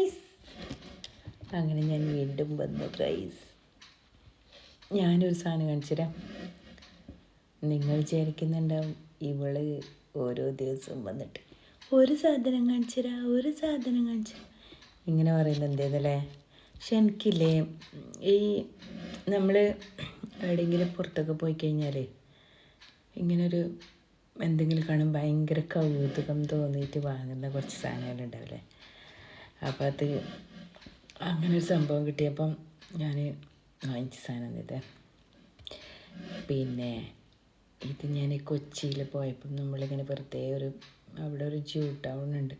Guys അങ്ങനെ ഞാൻ വീണ്ടും വന്നു ഗൈസ് ഞാനൊരു സാധനം കാണിച്ചു തരാം നിങ്ങൾ വിചാരിക്കുന്നുണ്ടാവും ഇവൾ ഓരോ ദിവസവും വന്നിട്ട് ഒരു സാധനം കാണിച്ചു തരാം ഒരു സാധനം കാണിച്ചു ഇങ്ങനെ പറയുന്നത് എന്തേതല്ലേ പക്ഷെ എനിക്കില്ലേ ഈ നമ്മൾ എവിടെയെങ്കിലും പുറത്തൊക്കെ പോയി കഴിഞ്ഞാൽ ഇങ്ങനൊരു എന്തെങ്കിലും കാണും ഭയങ്കര കൗതുകം തോന്നിയിട്ട് വാങ്ങുന്ന കുറച്ച് സാധനങ്ങളുണ്ടാവില്ലേ? അപ്പം അത് അങ്ങനെ ഒരു സംഭവം കിട്ടിയപ്പം ഞാൻ വാങ്ങിച്ച സാധനം ഇത്. പിന്നെ ഇത് ഞാൻ കൊച്ചിയിൽ പോയപ്പം നമ്മളിങ്ങനെ വെറുതെ ഒരു അവിടെ ഒരു ജൂ ടൗൺ ഉണ്ട്.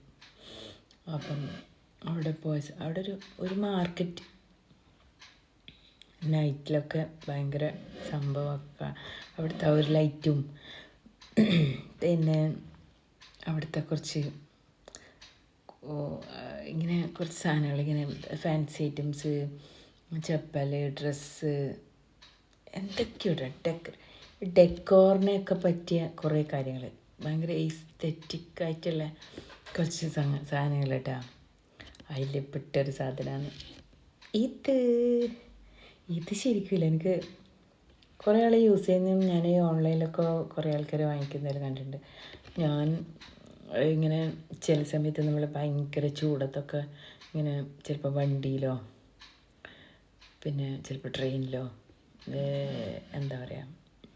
അപ്പം അവിടെ പോയ അവിടെ ഒരു ഒരു മാർക്കറ്റ്. നൈറ്റിലൊക്കെ ഭയങ്കര സംഭവമൊക്കെ. അവിടുത്തെ ഒരു ലൈറ്റും. പിന്നെ അവിടുത്തെ കുറച്ച് ഇങ്ങനെ കുറച്ച് സാധനങ്ങൾ ഇങ്ങനെ ഫാൻസി ഐറ്റംസ് ചപ്പൽ ഡ്രസ്സ് എന്തൊക്കെയോ ഡെക്കർ ഡെക്കോറിനെയൊക്കെ പറ്റിയ കുറേ കാര്യങ്ങൾ ഭയങ്കര എസ്തെറ്റിക് ആയിട്ടുള്ള കുറച്ച് സാധനങ്ങൾ കേട്ടോ അതിൽ പെട്ടൊരു സാധനമാണ് ഇത് ഇത് ശരിക്കില്ല. എനിക്ക് കുറേ ആൾ യൂസ് ചെയ്യുന്നതും ഞാൻ ഓൺലൈനിലൊക്കെ കുറേ ആൾക്കാർ വാങ്ങിക്കുന്നതിൽ കണ്ടിട്ടുണ്ട്. ഞാൻ ഇങ്ങനെ ചില സമയത്ത് നമ്മൾ ഭയങ്കര ചൂടത്തൊക്കെ ഇങ്ങനെ ചിലപ്പോൾ വണ്ടിയിലോ പിന്നെ ചിലപ്പോൾ ട്രെയിനിലോ എന്താ പറയുക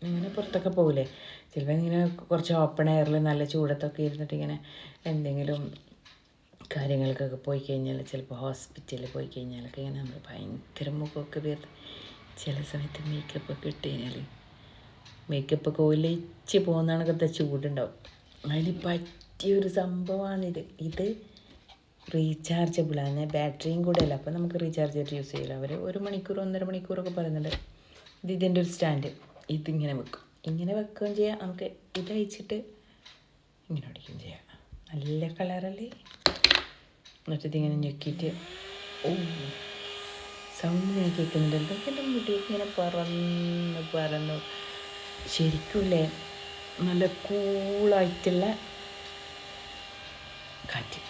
ഇങ്ങനെ പുറത്തൊക്കെ പോകില്ലേ ചിലപ്പോൾ ഇങ്ങനെ കുറച്ച് ഓപ്പൺ എയറിൽ നല്ല ചൂടത്തൊക്കെ ഇരുന്നിട്ട് ഇങ്ങനെ എന്തെങ്കിലും കാര്യങ്ങൾക്കൊക്കെ പോയി കഴിഞ്ഞാൽ ചിലപ്പോൾ ഹോസ്പിറ്റലിൽ പോയി കഴിഞ്ഞാലൊക്കെ ഇങ്ങനെ നമ്മൾ ഭയങ്കര മുഖമൊക്കെ വീർത്ത് ചില സമയത്ത് മേക്കപ്പ് ഒക്കെ ഇട്ട് കഴിഞ്ഞാൽ മേക്കപ്പ് ഒക്കെ ഒലിച്ച് പോകുന്നതാണ് കണക്കത്തെ ചൂടുണ്ടാവും. അതിന് പറ്റിയൊരു സംഭവമാണിത് ഇത് റീചാർജബിളാണ് ബാറ്ററിയും കൂടെ അല്ല അപ്പോൾ നമുക്ക് റീചാർജ് ചെയ്തിട്ട് യൂസ് ചെയ്യില്ല അവർ ഒരു മണിക്കൂർ ഒന്നര മണിക്കൂറൊക്കെ പറയുന്നുണ്ട്. ഇത് ഇതിന്റെ ഒരു സ്റ്റാൻഡ് ഇതിങ്ങനെ വെക്കും. ഇങ്ങനെ വെക്കുകയും ചെയ്യാം. നമുക്ക് ഇത് അയച്ചിട്ട് ഇങ്ങനെ അടിക്കുകയും ചെയ്യാം. നല്ല കളറല്ലേ? എന്നിട്ട് ഇതിങ്ങനെ ഞെക്കിയിട്ട് ഓ സൗണ്ട് ഞാൻ കേൾക്കുന്നുണ്ട്. എന്തൊക്കെ എന്റെ മുടി ഇങ്ങനെ പറന്ന് പറന്നു. ശരിക്കുമില്ലേ നല്ല കൂളായിട്ടുള്ള കാറ്റ്.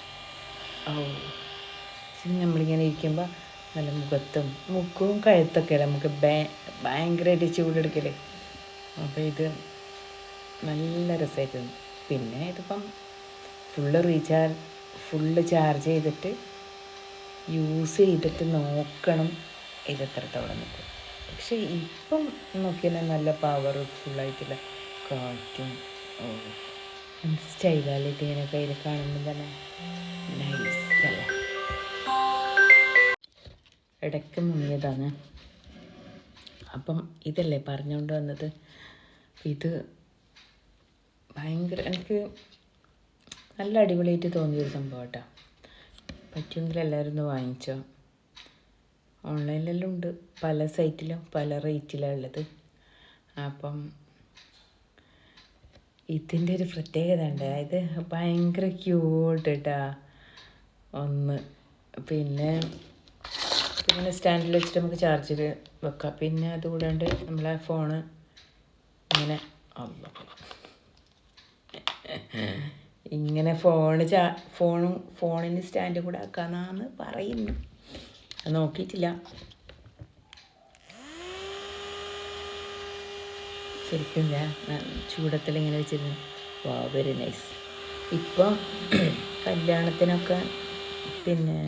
ഓ നമ്മളിങ്ങനെ ഇരിക്കുമ്പോൾ നല്ല മുഖത്തും മുക്കും കഴുത്തൊക്കെ നമുക്ക് ഭയ ഭയങ്കരമായിട്ട് ചൂടെടുക്കൽ അപ്പോൾ ഇത് നല്ല രസമായിരുന്നു പിന്നെ ഇതിപ്പം ഫുള്ള് റീചാർജ് ഫുള്ള് ചാർജ് ചെയ്തിട്ട് യൂസ് ചെയ്തിട്ട് നോക്കണം ഇത് എത്രത്തോളം നിൽക്കും പക്ഷേ ഇപ്പം നോക്കിയാൽ നല്ല പവർഫുള്ളായിട്ടുള്ള കാറ്റും ഓ എന്ത് കയ്യിൽ കാണുമ്പോൾ തന്നെ ഇടയ്ക്ക് മുങ്ങിയതാണ്. അപ്പം ഇതല്ലേ പറഞ്ഞുകൊണ്ട് വന്നത്? ഇത് ഭയങ്കര എനിക്ക് നല്ല അടിപൊളിയായിട്ട് തോന്നിയൊരു സംഭവം കേട്ടോ പറ്റുമെങ്കിൽ എല്ലാവരും ഒന്ന് വാങ്ങിച്ചോ. ഓൺലൈനിലെല്ലാം ഉണ്ട്. പല സൈറ്റിലും പല റേറ്റിലാണ് ഉള്ളത്. അപ്പം ഇതിന്റെ ഒരു പ്രത്യേകത ഉണ്ട്. അതായത് ഭയങ്കര ക്യൂട്ട് കേട്ടാ ഒന്ന് പിന്നെ പിന്നെ സ്റ്റാൻഡിൽ വെച്ചിട്ട് നമുക്ക് ചാർജർ വെക്കാം. പിന്നെ അതുകൂടാണ്ട് നമ്മളെ ഫോണ് ഇങ്ങനെ ഇങ്ങനെ ഫോണ് ചാ ഫോണും ഫോണിന് സ്റ്റാൻഡ് കൂടെ ആക്കാന്നാന്ന് പറയുന്നു. നോക്കിയിട്ടില്ല. ശരിക്കും ഞാൻ ചൂടത്തിൽ ഇങ്ങനെ വെച്ചിരുന്നു. വാ വെരി നൈസ് ഇപ്പോൾ കല്യാണത്തിനൊക്കെ പിന്നെ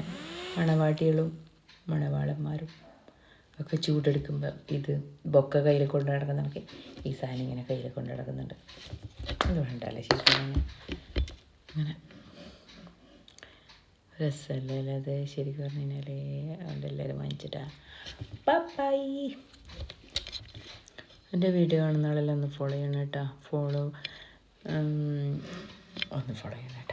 മണവാട്ടികളും മണവാളന്മാരും ഒക്കെ ചൂടെടുക്കുമ്പോൾ ഇത് ബൊക്ക കയ്യിൽ കൊണ്ട് നടക്കുന്നവർക്ക് ഈ സാധനം ഇങ്ങനെ കയ്യിൽ കൊണ്ട് നടക്കുന്നുണ്ട്. അത് വേണ്ടല്ലേ ശരിക്കും? അങ്ങനെ. രസമല്ലേ അത്? ശരിക്കും പറഞ്ഞു കഴിഞ്ഞാൽ എല്ലാവരും വാങ്ങിച്ചിട്ടാ. ബൈ എന്റെ വീഡിയോ കാണുന്ന ആളെല്ലാം ഒന്ന് ഫോളോ ചെയ്യണം കേട്ടോ. ഫോളോ ഒന്ന് ഫോളോ ചെയ്യണം.